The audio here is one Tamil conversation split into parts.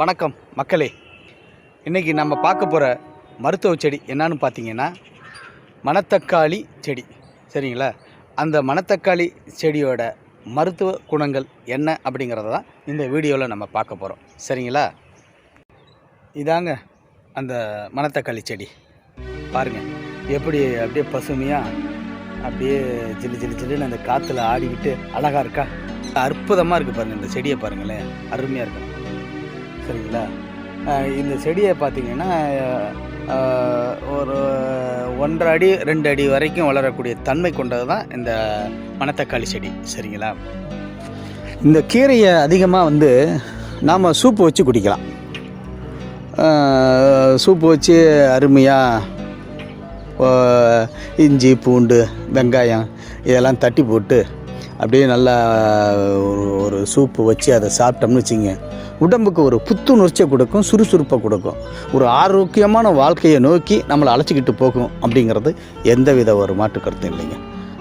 வணக்கம் மக்களே. இன்றைக்கி நம்ம பார்க்க போகிற மருத்துவ செடி என்னன்னு பார்த்தீங்கன்னா மணத்தக்காளி செடி. சரிங்களா? அந்த மணத்தக்காளி செடியோட மருத்துவ குணங்கள் என்ன அப்படிங்கிறத தான் இந்த வீடியோவில் நம்ம பார்க்க போகிறோம் சரிங்களா? இதாங்க அந்த மணத்தக்காளி செடி. பாருங்கள் எப்படி அப்படியே பசுமையாக அப்படியே ஜில்லு ஜில்லு ஜில்லுன்னு அந்த காற்றுல ஆடிக்கிட்டு அழகாக இருக்கா? அற்புதமாக இருக்குது பாருங்கள் இந்த செடியை பாருங்களேன். அருமையாக இருக்கும் சரிங்களா? இந்த செடியை பார்த்தீங்கன்னா ஒரு ஒன்றரை அடி ரெண்டு அடி வரைக்கும் வளரக்கூடிய தன்மை கொண்டது தான் இந்த மணத்தக்காளி செடி. சரிங்களா? இந்த கீரையை அதிகமாக வந்து நாம் சூப்பு வச்சு குடிக்கலாம். சூப்பு வச்சு அருமையாக இஞ்சி பூண்டு வெங்காயம் இதெல்லாம் தட்டி போட்டு அப்படியே நல்லா ஒரு ஒரு சூப்பு வச்சு அதை சாப்பிட்டோம்னு வச்சுங்க உடம்புக்கு ஒரு புத்துணர்ச்சியை கொடுக்கும் சுறுசுறுப்பை கொடுக்கும். ஒரு ஆரோக்கியமான வாழ்க்கையை நோக்கி நம்மளை அழைச்சிக்கிட்டு போகும் அப்படிங்கிறது எந்தவித ஒரு மாற்று கருத்தும் இல்லைங்க.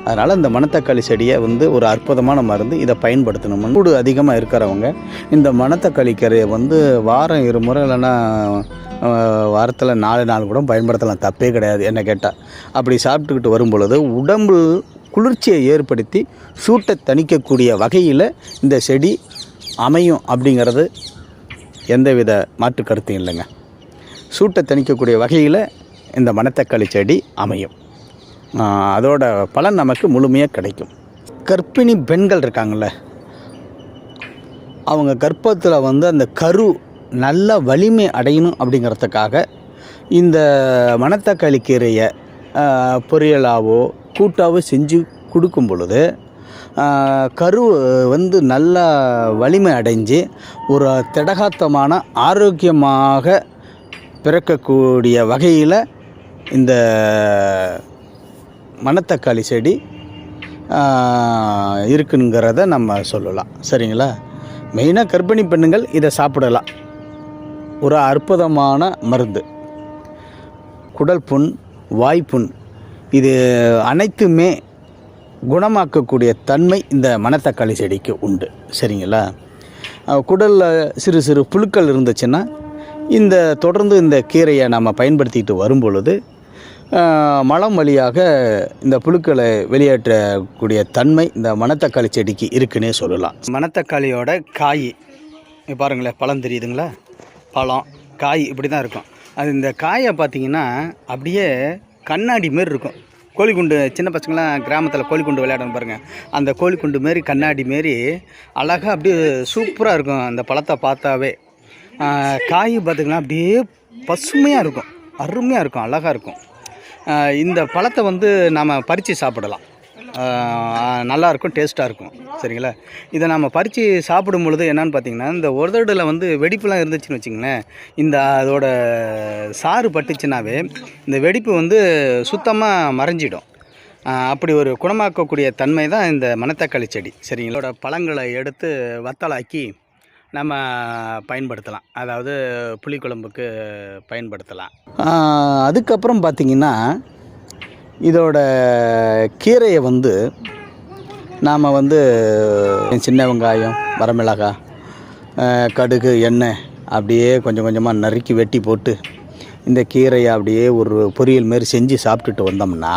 அதனால் இந்த மணத்தக்காளி செடியை வந்து ஒரு அற்புதமான மருந்து இதை பயன்படுத்தணும் சூடு அதிகமாக இருக்கிறவங்க இந்த மணத்தக்காளி கரையை வந்து வாரம் இருமுறை இல்லைன்னா வாரத்தில் நாலு நாள் கூட பயன்படுத்தலாம். தப்பே கிடையாது என்ன கேட்டால் அப்படி சாப்பிட்டுக்கிட்டு வரும் பொழுது உடம்பு குளிர்ச்சியை ஏற்படுத்தி சூட்டை தணிக்கக்கூடிய வகையில் இந்த செடி அமையும் அப்படிங்கிறது எந்தவித மாற்று கருத்தும் இல்லைங்க. சூட்டை தணிக்கக்கூடிய வகையில் இந்த மணத்தக்காளி செடி அமையும். அதோட பலன் நமக்கு முழுமையாக கிடைக்கும். கர்ப்பிணி பெண்கள் இருக்காங்கள்ல அவங்க கர்ப்பத்தில் வந்து அந்த கரு நல்ல வலிமை அடையணும் அப்படிங்கிறதுக்காக இந்த மணத்தக்காளி கீரையை பொரியலாவோ கூட்டாவோ செஞ்சு கொடுக்கும் பொழுது கரு வந்து நல்லா வலிமை அடைஞ்சு ஒரு திடகாத்தமான ஆரோக்கியமாக பிறக்கக்கூடிய வகையில் இந்த மணத்தக்காளி செடி இருக்குங்கிறத நம்ம சொல்லலாம். சரிங்களா? மெயினாக கர்ப்பிணி பெண்ணுங்கள் இதை சாப்பிடலாம். ஒரு அற்புதமான மருந்து. குடல் புண் வாய்ப்புண் இது அனைத்துமே குணமாக்கக்கூடிய தன்மை இந்த மணத்தக்காளி செடிக்கு உண்டு. சரிங்களா? குடலில் சிறு சிறு புழுக்கள் இருந்துச்சுன்னா இந்த தொடர்ந்து இந்த கீரையை நம்ம பயன்படுத்திட்டு வரும்பொழுது மலம் வழியாக இந்த புழுக்களை வெளியேற்றக்கூடிய தன்மை இந்த மணத்தக்காளி செடிக்கு இருக்குன்னே சொல்லலாம். மணத்தக்காளியோட காய் பாருங்களேன் பழம் தெரியுதுங்களா? பழம் காய் இப்படி தான் இருக்கும். அது இந்த காயை பார்த்தீங்கன்னா அப்படியே கண்ணாடி மாரி இருக்கும். கோழிக்குண்டு சின்ன பசங்களாம் கிராமத்தில் கோழிக்குண்டு விளையாடணும் பாருங்கள் அந்த கோழிக்குண்டு மாரி கண்ணாடி மாரி அழகாக அப்படியே சூப்பராக இருக்கும் அந்த பழத்தை பார்த்தாவே. காய் பார்த்திங்கன்னா அப்படியே பசுமையாக இருக்கும். அருமையாக இருக்கும் அழகாக இருக்கும். இந்த பழத்தை வந்து நாம் பறித்து சாப்பிடலாம். நல்லாயிருக்கும் டேஸ்ட்டாக இருக்கும். சரிங்களா? இதை நம்ம பறித்து சாப்பிடும் பொழுது என்னன்னு பார்த்தீங்கன்னா இந்த உதடில் வந்து வெடிப்புலாம் இருந்துச்சுன்னு வச்சிங்களேன் இந்த அதோட சாறு பட்டுச்சுனாவே இந்த வெடிப்பு வந்து சுத்தமாக மறைஞ்சிடும். அப்படி ஒரு குணமாக்கக்கூடிய தன்மை தான் இந்த மணத்தக்காளி செடி. சரிங்களோட பழங்களை எடுத்து வத்தலாக்கி நம்ம பயன்படுத்தலாம். அதாவது புளிக்குழம்புக்கு பயன்படுத்தலாம். அதுக்கப்புறம் பார்த்திங்கன்னா இதோட கீரையை வந்து நாம் வந்து சின்ன வெங்காயம் வரமிளகாய் கடுகு எண்ணெய் அப்படியே கொஞ்சம் கொஞ்சமாக நறுக்கி வெட்டி போட்டு இந்த கீரையை அப்படியே ஒரு பொரியல் மாரி செஞ்சு சாப்பிட்டுட்டு வந்தோம்னா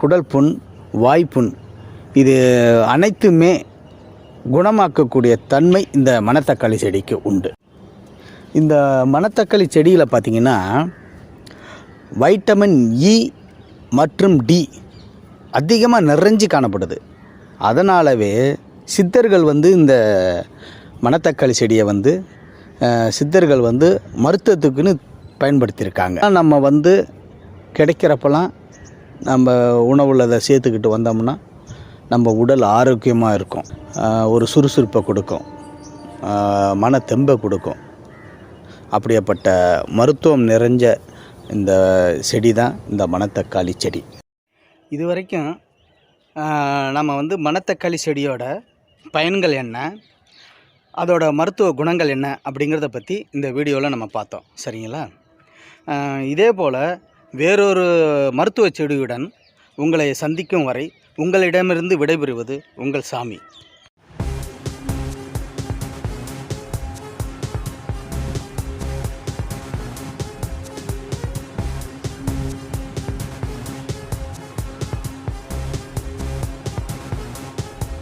குடல் புண் வாய்ப்புண் இது அனைத்துமே குணமாக்கக்கூடிய தன்மை இந்த மணத்தக்காளி செடிக்கு உண்டு. இந்த மணத்தக்காளி செடியில் பார்த்திங்கன்னா வைட்டமின் இ மற்றும் டி அதிகமாக நிறைஞ்சு காணப்படுது. அதனாலவே சித்தர்கள் வந்து இந்த மணத்தக்காளி செடியை வந்து சித்தர்கள் வந்து மருத்துவத்துக்குன்னு பயன்படுத்தியிருக்காங்க. நம்ம வந்து கிடைக்கிறப்பெல்லாம் நம்ம உணவில் அதை சேர்த்துக்கிட்டு வந்தோம்னா நம்ம உடல் ஆரோக்கியமாக இருக்கும். ஒரு சுறுசுறுப்பை கொடுக்கும். மன தெம்பை கொடுக்கும். அப்படியேப்பட்ட மருத்துவம் நிறைஞ்ச இந்த செடி தான் இந்த மணத்தக்காளி செடி. இது வரைக்கும் நம்ம வந்து மணத்தக்காளி செடியோட பயன்கள் என்ன? அதோட மருத்துவ குணங்கள் என்ன? அப்படிங்கிறத பற்றி இந்த வீடியோவில் நம்ம பார்த்தோம். சரிங்களா? இதே போல் வேறொரு மருத்துவ செடியுடன் உங்களை சந்திக்கும் வரை உங்களிடமிருந்து விடைபெறுவது உங்கள் சாமி.